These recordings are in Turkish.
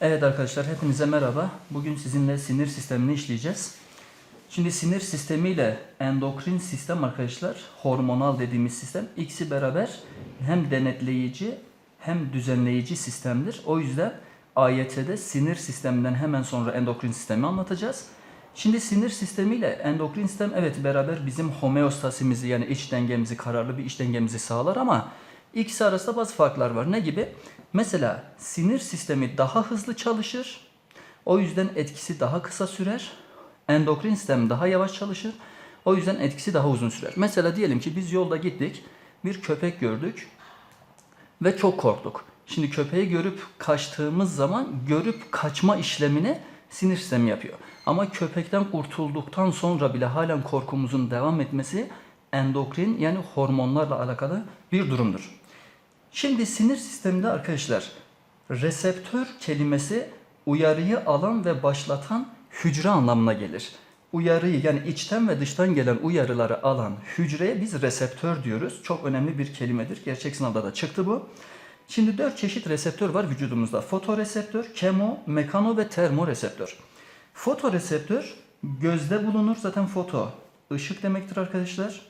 Evet arkadaşlar hepinize merhaba. Bugün sizinle sinir sistemini işleyeceğiz. Şimdi sinir sistemiyle endokrin sistem arkadaşlar hormonal dediğimiz sistem ikisi beraber hem denetleyici hem düzenleyici sistemdir. O yüzden AYT'de sinir sisteminden hemen sonra endokrin sistemi anlatacağız. Şimdi sinir sistemiyle endokrin sistem evet beraber bizim homeostasimizi yani iç dengemizi, kararlı bir iç dengemizi sağlar ama ikisi arasında bazı farklar var. Ne gibi? Mesela sinir sistemi daha hızlı çalışır. O yüzden etkisi daha kısa sürer. Endokrin sistem daha yavaş çalışır. O yüzden etkisi daha uzun sürer. Mesela diyelim ki biz yolda gittik. Bir köpek gördük ve çok korktuk. Şimdi köpeği görüp kaçtığımız zaman görüp kaçma işlemini sinir sistemi yapıyor. Ama köpekten kurtulduktan sonra bile halen korkumuzun devam etmesi endokrin yani hormonlarla alakalı bir durumdur. Şimdi sinir sisteminde arkadaşlar reseptör kelimesi uyarıyı alan ve başlatan hücre anlamına gelir. Uyarıyı yani içten ve dıştan gelen uyarıları alan hücreye biz reseptör diyoruz. Çok önemli bir kelimedir. Gerçek sınavda da çıktı bu. Şimdi dört çeşit reseptör var vücudumuzda. Fotoreseptör, kemo, mekano ve termoreseptör. Fotoreseptör gözde bulunur. Zaten foto ışık demektir arkadaşlar.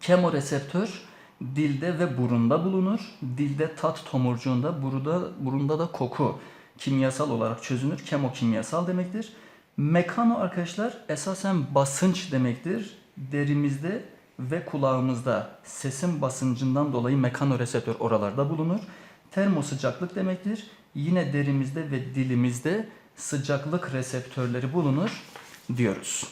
Kemoreseptör dilde ve burunda bulunur. Dilde tat tomurcuğunda, burunda, burunda da koku kimyasal olarak çözünür. Kemokimyasal demektir. Mekano arkadaşlar esasen basınç demektir. Derimizde ve kulağımızda sesin basıncından dolayı mekanoreseptör oralarda bulunur. Termo sıcaklık demektir. Yine derimizde ve dilimizde sıcaklık reseptörleri bulunur diyoruz.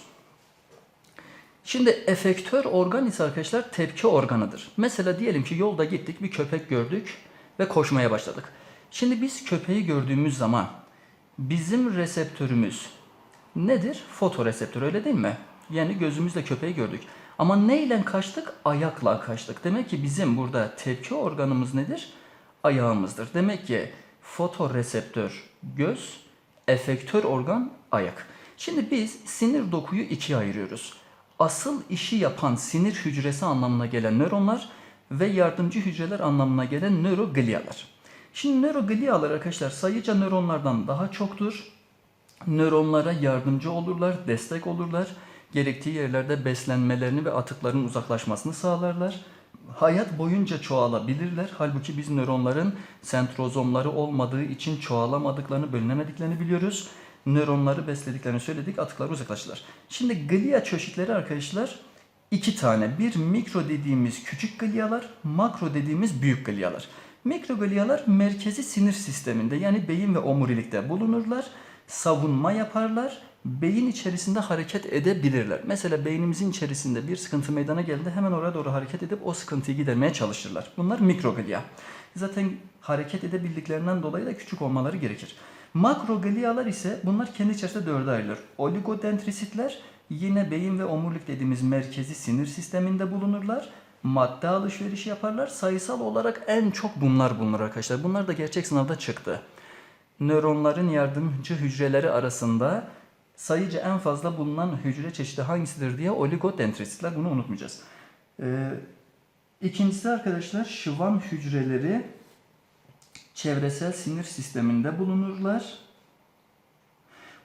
Şimdi efektör organ ise arkadaşlar tepki organıdır. Mesela diyelim ki yolda gittik bir köpek gördük ve koşmaya başladık. Şimdi biz köpeği gördüğümüz zaman bizim reseptörümüz nedir? Fotoreseptör öyle değil mi? Yani gözümüzle köpeği gördük. Ama neyle kaçtık? Ayakla kaçtık. Demek ki bizim burada tepki organımız nedir? Ayağımızdır. Demek ki fotoreseptör göz, efektör organ ayak. Şimdi biz sinir dokuyu ikiye ayırıyoruz. Asıl işi yapan sinir hücresi anlamına gelen nöronlar ve yardımcı hücreler anlamına gelen nöroglialar. Şimdi nöroglialar arkadaşlar sayıca nöronlardan daha çoktur. Nöronlara yardımcı olurlar, destek olurlar. Gerektiği yerlerde beslenmelerini ve atıkların uzaklaşmasını sağlarlar. Hayat boyunca çoğalabilirler. Halbuki biz nöronların sentrozomları olmadığı için çoğalamadıklarını, bölünemediklerini biliyoruz. Nöronları beslediklerini söyledik, atıkları uzaklaştılar. Şimdi glia çeşitleri arkadaşlar iki tane. Bir mikro dediğimiz küçük glialar, makro dediğimiz büyük glialar. Mikroglialar merkezi sinir sisteminde yani beyin ve omurilikte bulunurlar. Savunma yaparlar. Beyin içerisinde hareket edebilirler. Mesela beynimizin içerisinde bir sıkıntı meydana geldi hemen oraya doğru hareket edip o sıkıntıyı gidermeye çalışırlar. Bunlar mikroglia. Zaten hareket edebildiklerinden dolayı da küçük olmaları gerekir. Makroglialar ise bunlar kendi içerisinde dörde ayrılır. Oligodendrisitler yine beyin ve omurilik dediğimiz merkezi sinir sisteminde bulunurlar madde alışverişi yaparlar. Sayısal olarak en çok bunlar bulunur arkadaşlar. Bunlar da gerçek sınavda çıktı. Nöronların yardımcı hücreleri arasında sayıca en fazla bulunan hücre çeşidi hangisidir diye oligodendrisitler bunu unutmayacağız. Ee, ikincisi arkadaşlar şıvam hücreleri çevresel sinir sisteminde bulunurlar.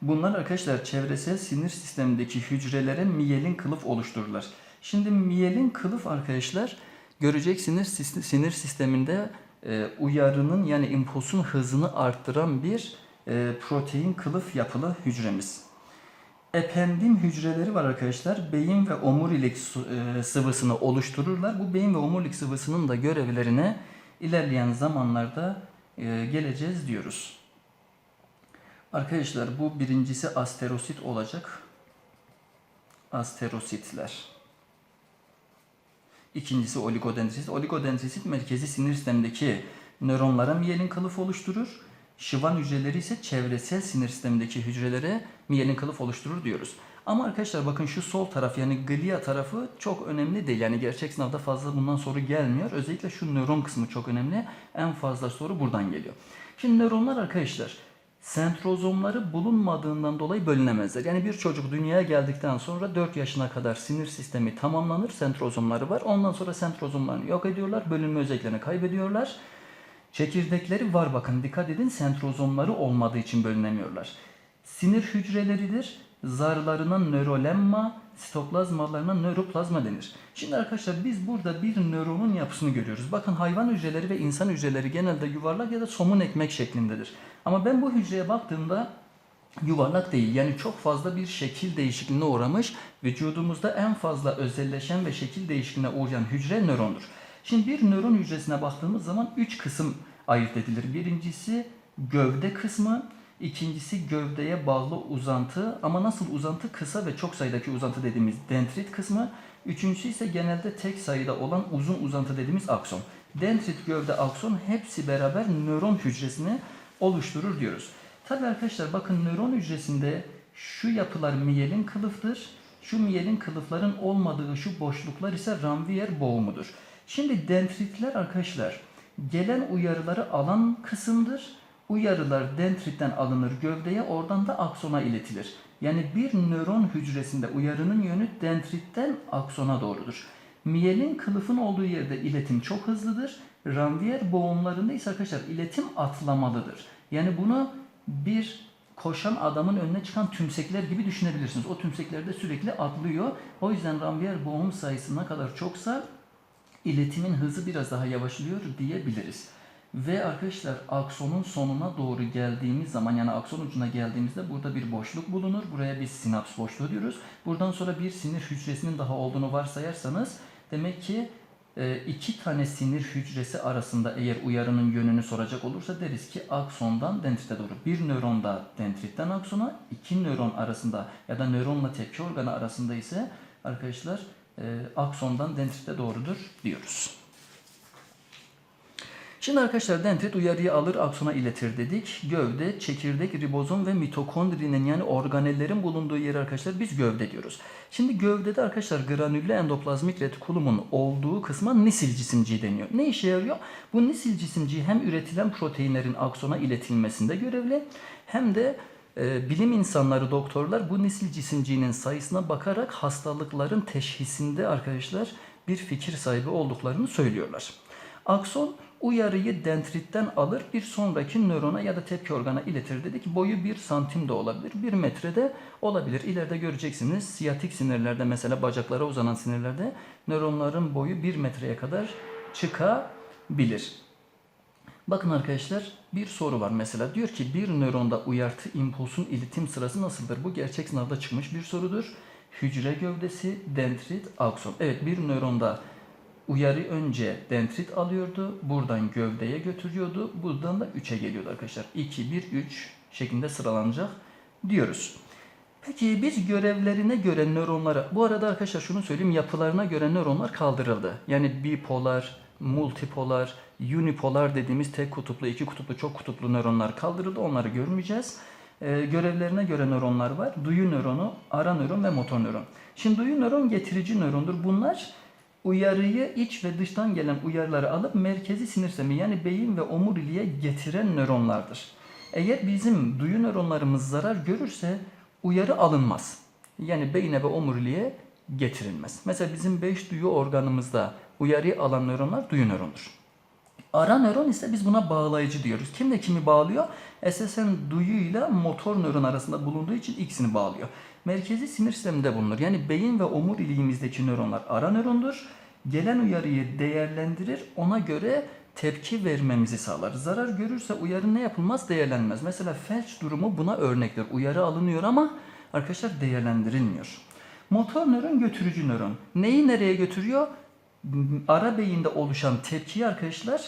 Bunlar arkadaşlar çevresel sinir sistemindeki hücrelere miyelin kılıf oluştururlar. Şimdi miyelin kılıf arkadaşlar göreceksiniz sinir sisteminde e, uyarının yani impulsun hızını arttıran bir e, protein kılıf yapılı hücremiz. Ependim hücreleri var arkadaşlar. Beyin ve omurilik e, sıvısını oluştururlar. Bu beyin ve omurilik sıvısının da görevlerine ilerleyen zamanlarda geleceğiz diyoruz. Arkadaşlar bu birincisi asterosit olacak. Asterositler. İkincisi oligodendrisit. Oligodendrisit merkezi sinir sistemindeki nöronlara miyelin kılıf oluşturur. Şıvan hücreleri ise çevresel sinir sistemindeki hücrelere miyelin kılıf oluşturur diyoruz. Ama arkadaşlar bakın şu sol taraf yani glia tarafı çok önemli değil. Yani gerçek sınavda fazla bundan soru gelmiyor. Özellikle şu nöron kısmı çok önemli. En fazla soru buradan geliyor. Şimdi nöronlar arkadaşlar sentrozomları bulunmadığından dolayı bölünemezler. Yani bir çocuk dünyaya geldikten sonra 4 yaşına kadar sinir sistemi tamamlanır, sentrozomları var. Ondan sonra sentrozomlarını yok ediyorlar, bölünme özelliklerini kaybediyorlar. Çekirdekleri var bakın dikkat edin sentrozomları olmadığı için bölünemiyorlar. Sinir hücreleridir. Zarlarına nörolemma, sitoplazmalarına nöroplazma denir. Şimdi arkadaşlar biz burada bir nöronun yapısını görüyoruz. Bakın hayvan hücreleri ve insan hücreleri genelde yuvarlak ya da somun ekmek şeklindedir. Ama ben bu hücreye baktığımda yuvarlak değil. Yani çok fazla bir şekil değişikliğine uğramış. Vücudumuzda en fazla özelleşen ve şekil değişikliğine uğrayan hücre nörondur. Şimdi bir nöron hücresine baktığımız zaman üç kısım ayırt edilir. Birincisi gövde kısmı, ikincisi gövdeye bağlı uzantı ama nasıl uzantı kısa ve çok sayıdaki uzantı dediğimiz dendrit kısmı. Üçüncüsü ise genelde tek sayıda olan uzun uzantı dediğimiz akson. Dendrit, gövde, akson hepsi beraber nöron hücresini oluşturur diyoruz. Tabi arkadaşlar bakın nöron hücresinde şu yapılar miyelin kılıftır. Şu miyelin kılıfların olmadığı şu boşluklar ise Ranvier boğumudur. Şimdi dendritler arkadaşlar gelen uyarıları alan kısımdır. Uyarılar dendritten alınır gövdeye oradan da aksona iletilir. Yani bir nöron hücresinde uyarının yönü dendritten aksona doğrudur. Miyelin kılıfın olduğu yerde iletim çok hızlıdır. Ranvier boğumlarında ise arkadaşlar iletim atlamalıdır. Yani bunu bir koşan adamın önüne çıkan tümsekler gibi düşünebilirsiniz. O tümsekler de sürekli atlıyor. O yüzden Ranvier boğum sayısı ne kadar çoksa iletimin hızı biraz daha yavaşlıyor diyebiliriz. Ve arkadaşlar aksonun sonuna doğru geldiğimiz zaman yani akson ucuna geldiğimizde burada bir boşluk bulunur. Buraya biz sinaps boşluğu diyoruz. Buradan sonra bir sinir hücresinin daha olduğunu varsayarsanız demek ki e, iki tane sinir hücresi arasında eğer uyarının yönünü soracak olursa deriz ki aksondan dendrite doğru. Bir nöronda dendritten aksona, iki nöron arasında ya da nöronla tepki organı arasında ise arkadaşlar e, aksondan dendrite doğrudur diyoruz. Şimdi arkadaşlar dendrit uyarıyı alır aksona iletir dedik. Gövde, çekirdek, ribozom ve mitokondrinin yani organellerin bulunduğu yeri arkadaşlar biz gövde diyoruz. Şimdi gövdede arkadaşlar granüllü endoplazmik retikulumun olduğu kısma nisil cisimciği deniyor. Ne işe yarıyor? Bu nisil cisimciği hem üretilen proteinlerin aksona iletilmesinde görevli hem de bilim insanları, doktorlar bu nisil cisimciğinin sayısına bakarak hastalıkların teşhisinde arkadaşlar bir fikir sahibi olduklarını söylüyorlar. Akson uyarıyı dendritten alır bir sonraki nörona ya da tepki organa iletir dedik. Boyu 1 santim de olabilir, 1 metrede olabilir. İleride göreceksiniz siyatik sinirlerde mesela bacaklara uzanan sinirlerde nöronların boyu 1 metreye kadar çıkabilir. Bakın arkadaşlar bir soru var mesela diyor ki bir nöronda uyartı impulsun iletim sırası nasıldır? Bu gerçek sınavda çıkmış bir sorudur. Hücre gövdesi, dendrit, akson. Evet bir nöronda uyarı önce dendrit alıyordu. Buradan gövdeye götürüyordu. Buradan da 3'e geliyordu arkadaşlar. 2, 1, 3 şeklinde sıralanacak diyoruz. Peki biz görevlerine göre nöronlara, bu arada arkadaşlar şunu söyleyeyim yapılarına göre nöronlar kaldırıldı. Yani bipolar, multipolar, unipolar dediğimiz tek kutuplu, iki kutuplu, çok kutuplu nöronlar kaldırıldı. Onları görmeyeceğiz. Ee, görevlerine göre nöronlar var. Duyu nöronu, ara nöron ve motor nöron. Şimdi duyu nöron getirici nörondur. Bunlar uyarıyı iç ve dıştan gelen uyarıları alıp merkezi sinir sistemi yani beyin ve omuriliğe getiren nöronlardır. Eğer bizim duyu nöronlarımız zarar görürse uyarı alınmaz. Yani beyine ve omuriliğe getirilmez. Mesela bizim 5 duyu organımızda uyarıyı alan nöronlar duyu nörondur. Ara nöron ise biz buna bağlayıcı diyoruz. Kim de kimi bağlıyor? Esasen duyuyla motor nöron arasında bulunduğu için ikisini bağlıyor. Merkezi sinir sisteminde bulunur. Yani beyin ve omuriliğimizdeki nöronlar ara nörondur. Gelen uyarıyı değerlendirir, ona göre tepki vermemizi sağlar. Zarar görürse uyarı ne yapılmaz? Değerlenmez. Mesela felç durumu buna örnektir. Uyarı alınıyor ama arkadaşlar değerlendirilmiyor. Motor nöron götürücü nöron. Neyi nereye götürüyor? Ara beyinde oluşan tepkiyi arkadaşlar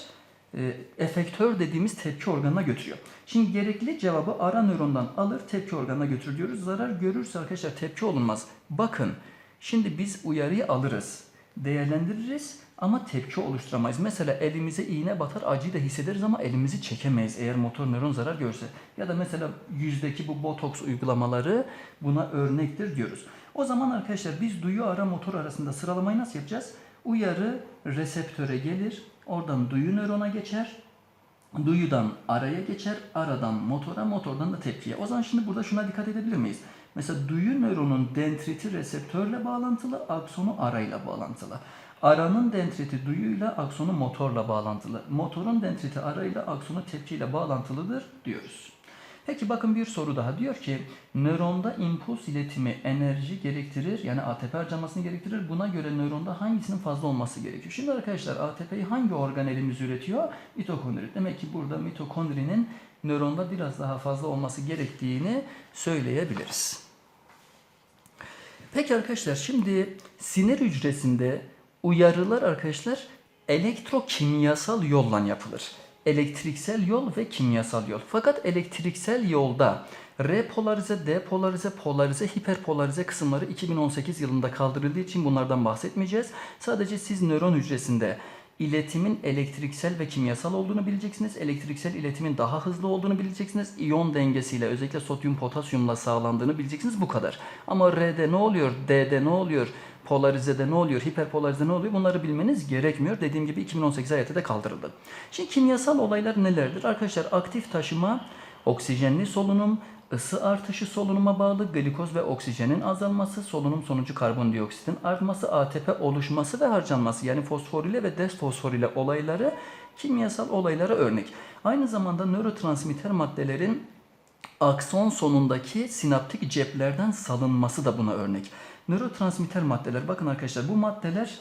e, efektör dediğimiz tepki organına götürüyor. Şimdi gerekli cevabı ara nörondan alır tepki organına götür diyoruz. Zarar görürse arkadaşlar tepki olunmaz. Bakın şimdi biz uyarıyı alırız, değerlendiririz ama tepki oluşturamayız. Mesela elimize iğne batar acıyı da hissederiz ama elimizi çekemeyiz eğer motor nöron zarar görse. Ya da mesela yüzdeki bu botoks uygulamaları buna örnektir diyoruz. O zaman arkadaşlar biz duyu ara motor arasında sıralamayı nasıl yapacağız? Uyarı reseptöre gelir, oradan duyu nörona geçer, duyudan araya geçer, aradan motora, motordan da tepkiye. O zaman şimdi burada şuna dikkat edebilir miyiz? Mesela duyu nöronun dendriti reseptörle bağlantılı, aksonu arayla bağlantılı. Aranın dendriti duyuyla aksonu motorla bağlantılı. Motorun dendriti arayla aksonu tepkiyle bağlantılıdır diyoruz. Peki bakın bir soru daha diyor ki nöronda impuls iletimi enerji gerektirir yani ATP harcamasını gerektirir. Buna göre nöronda hangisinin fazla olması gerekiyor? Şimdi arkadaşlar ATP'yi hangi organelimiz üretiyor? Mitokondri. Demek ki burada mitokondrinin nöronda biraz daha fazla olması gerektiğini söyleyebiliriz. Peki arkadaşlar şimdi sinir hücresinde uyarılar arkadaşlar elektrokimyasal yolla yapılır. Elektriksel yol ve kimyasal yol. Fakat elektriksel yolda repolarize, depolarize, polarize, hiperpolarize kısımları 2018 yılında kaldırıldığı için bunlardan bahsetmeyeceğiz. Sadece siz nöron hücresinde iletimin elektriksel ve kimyasal olduğunu bileceksiniz. Elektriksel iletimin daha hızlı olduğunu bileceksiniz. İyon dengesiyle özellikle sodyum potasyumla sağlandığını bileceksiniz. Bu kadar. Ama R'de ne oluyor? D'de ne oluyor? Polarizede ne oluyor? Hiperpolarizede ne oluyor? Bunları bilmeniz gerekmiyor. Dediğim gibi 2018 ayette de kaldırıldı. Şimdi kimyasal olaylar nelerdir? Arkadaşlar aktif taşıma, oksijenli solunum, ısı artışı solunuma bağlı, glikoz ve oksijenin azalması, solunum sonucu karbondioksitin artması, ATP oluşması ve harcanması yani fosforile ve desfosforile olayları kimyasal olaylara örnek. Aynı zamanda nörotransmitter maddelerin akson sonundaki sinaptik ceplerden salınması da buna örnek. Nörotransmitter maddeler bakın arkadaşlar bu maddeler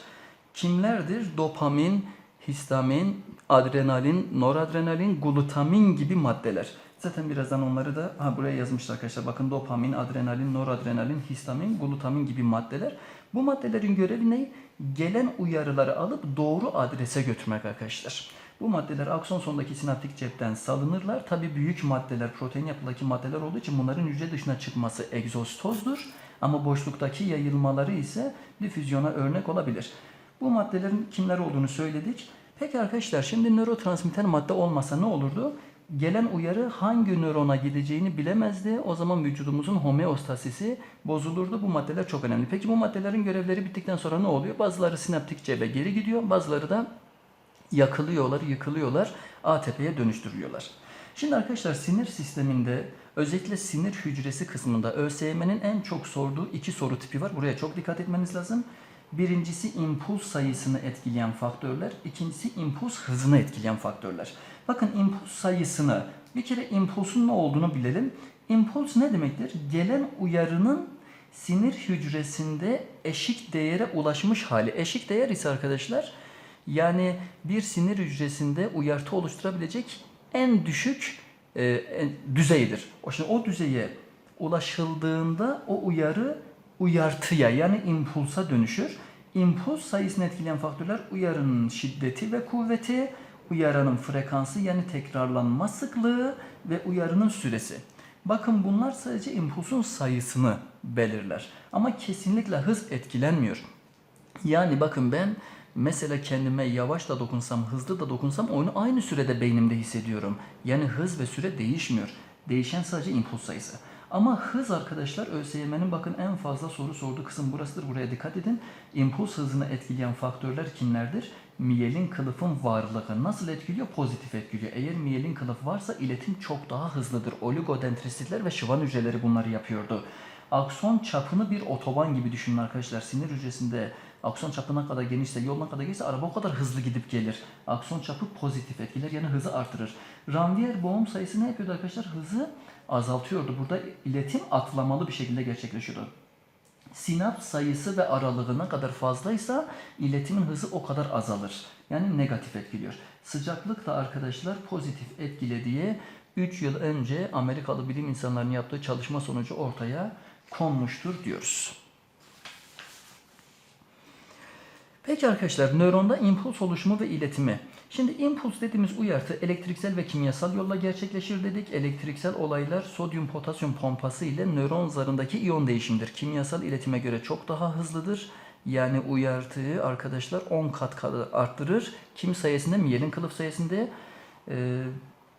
kimlerdir? Dopamin, histamin, adrenalin, noradrenalin, glutamin gibi maddeler. Zaten birazdan onları da ha buraya yazmışlar arkadaşlar. Bakın dopamin, adrenalin, noradrenalin, histamin, glutamin gibi maddeler. Bu maddelerin görevi ne? Gelen uyarıları alıp doğru adrese götürmek arkadaşlar. Bu maddeler akson sondaki sinaptik cepten salınırlar. Tabi büyük maddeler, protein yapıdaki maddeler olduğu için bunların hücre dışına çıkması egzostozdur. Ama boşluktaki yayılmaları ise difüzyona örnek olabilir. Bu maddelerin kimler olduğunu söyledik. Peki arkadaşlar şimdi nörotransmitter madde olmasa ne olurdu? Gelen uyarı hangi nörona gideceğini bilemezdi. O zaman vücudumuzun homeostasisi bozulurdu. Bu maddeler çok önemli. Peki bu maddelerin görevleri bittikten sonra ne oluyor? Bazıları sinaptik cebe geri gidiyor. Bazıları da yakılıyorlar, yıkılıyorlar, ATP'ye dönüştürüyorlar. Şimdi arkadaşlar sinir sisteminde özellikle sinir hücresi kısmında ÖSYM'nin en çok sorduğu iki soru tipi var. Buraya çok dikkat etmeniz lazım. Birincisi impuls sayısını etkileyen faktörler, ikincisi impuls hızını etkileyen faktörler. Bakın impuls sayısını, bir kere impulsun ne olduğunu bilelim. Impuls ne demektir? Gelen uyarının sinir hücresinde eşik değere ulaşmış hali. Eşik değer ise arkadaşlar yani bir sinir hücresinde uyartı oluşturabilecek en düşük e, en- düzeydir. O şimdi o düzeye ulaşıldığında o uyarı uyartıya yani impulsa dönüşür. İmpuls sayısını etkileyen faktörler uyarının şiddeti ve kuvveti, uyarının frekansı yani tekrarlanma sıklığı ve uyarının süresi. Bakın bunlar sadece impulsun sayısını belirler. Ama kesinlikle hız etkilenmiyor. Yani bakın ben mesela kendime yavaş da dokunsam, hızlı da dokunsam onu aynı sürede beynimde hissediyorum. Yani hız ve süre değişmiyor. Değişen sadece impuls sayısı. Ama hız arkadaşlar ÖSYM'nin bakın en fazla soru sorduğu kısım burasıdır. Buraya dikkat edin. İmpuls hızını etkileyen faktörler kimlerdir? Miyelin kılıfın varlığı nasıl etkiliyor? Pozitif etkiliyor. Eğer miyelin kılıf varsa iletim çok daha hızlıdır. Oligodendrositler ve şıvan hücreleri bunları yapıyordu. Akson çapını bir otoban gibi düşünün arkadaşlar. Sinir hücresinde akson çapı ne kadar genişse, yol ne kadar genişse araba o kadar hızlı gidip gelir. Akson çapı pozitif etkiler yani hızı artırır. Ranvier boğum sayısı ne yapıyordu arkadaşlar? Hızı azaltıyordu. Burada iletim atlamalı bir şekilde gerçekleşiyordu. Sinaps sayısı ve aralığı ne kadar fazlaysa iletimin hızı o kadar azalır. Yani negatif etkiliyor. Sıcaklık da arkadaşlar pozitif etkile diye 3 yıl önce Amerikalı bilim insanlarının yaptığı çalışma sonucu ortaya konmuştur diyoruz. Peki arkadaşlar nöronda impuls oluşumu ve iletimi. Şimdi impuls dediğimiz uyartı elektriksel ve kimyasal yolla gerçekleşir dedik. Elektriksel olaylar sodyum potasyum pompası ile nöron zarındaki iyon değişimdir. Kimyasal iletime göre çok daha hızlıdır. Yani uyartıyı arkadaşlar 10 kat arttırır. Kim sayesinde? Miyelin kılıf sayesinde. Ee,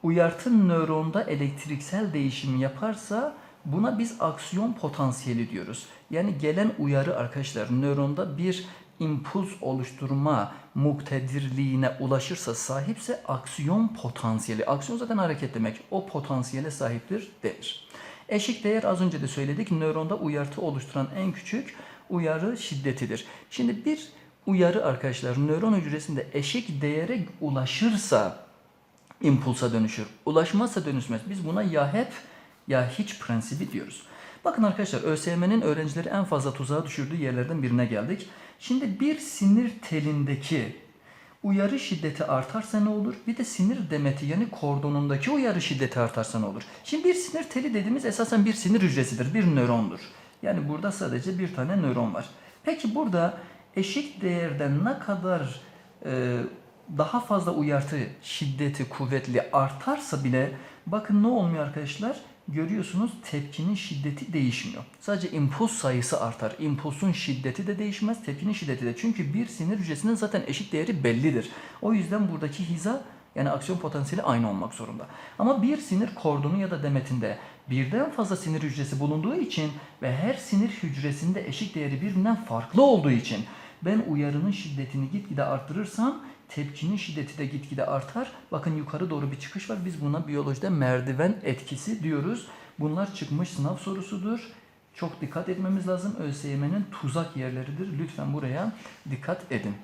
uyartı nöronda elektriksel değişim yaparsa buna biz aksiyon potansiyeli diyoruz. Yani gelen uyarı arkadaşlar nöronda bir impuls oluşturma muktedirliğine ulaşırsa sahipse aksiyon potansiyeli. Aksiyon zaten hareket demek. O potansiyele sahiptir denir. Eşik değer az önce de söyledik. Nöronda uyartı oluşturan en küçük uyarı şiddetidir. Şimdi bir uyarı arkadaşlar nöron hücresinde eşik değere ulaşırsa impulsa dönüşür. Ulaşmazsa dönüşmez. Biz buna ya hep ya hiç prensibi diyoruz. Bakın arkadaşlar ÖSYM'nin öğrencileri en fazla tuzağa düşürdüğü yerlerden birine geldik. Şimdi bir sinir telindeki uyarı şiddeti artarsa ne olur? Bir de sinir demeti yani kordonundaki uyarı şiddeti artarsa ne olur? Şimdi bir sinir teli dediğimiz esasen bir sinir hücresidir, bir nörondur. Yani burada sadece bir tane nöron var. Peki burada eşik değerden ne kadar e, daha fazla uyartı şiddeti kuvvetli artarsa bile bakın ne olmuyor arkadaşlar? Görüyorsunuz tepkinin şiddeti değişmiyor. Sadece impuls sayısı artar. İmpulsun şiddeti de değişmez, tepkinin şiddeti de. Çünkü bir sinir hücresinin zaten eşik değeri bellidir. O yüzden buradaki hiza yani aksiyon potansiyeli aynı olmak zorunda. Ama bir sinir kordonu ya da demetinde birden fazla sinir hücresi bulunduğu için ve her sinir hücresinde eşik değeri birbirinden farklı olduğu için ben uyarının şiddetini gitgide arttırırsam tepkinin şiddeti de gitgide artar. Bakın yukarı doğru bir çıkış var. Biz buna biyolojide merdiven etkisi diyoruz. Bunlar çıkmış sınav sorusudur. Çok dikkat etmemiz lazım. ÖSYM'nin tuzak yerleridir. Lütfen buraya dikkat edin.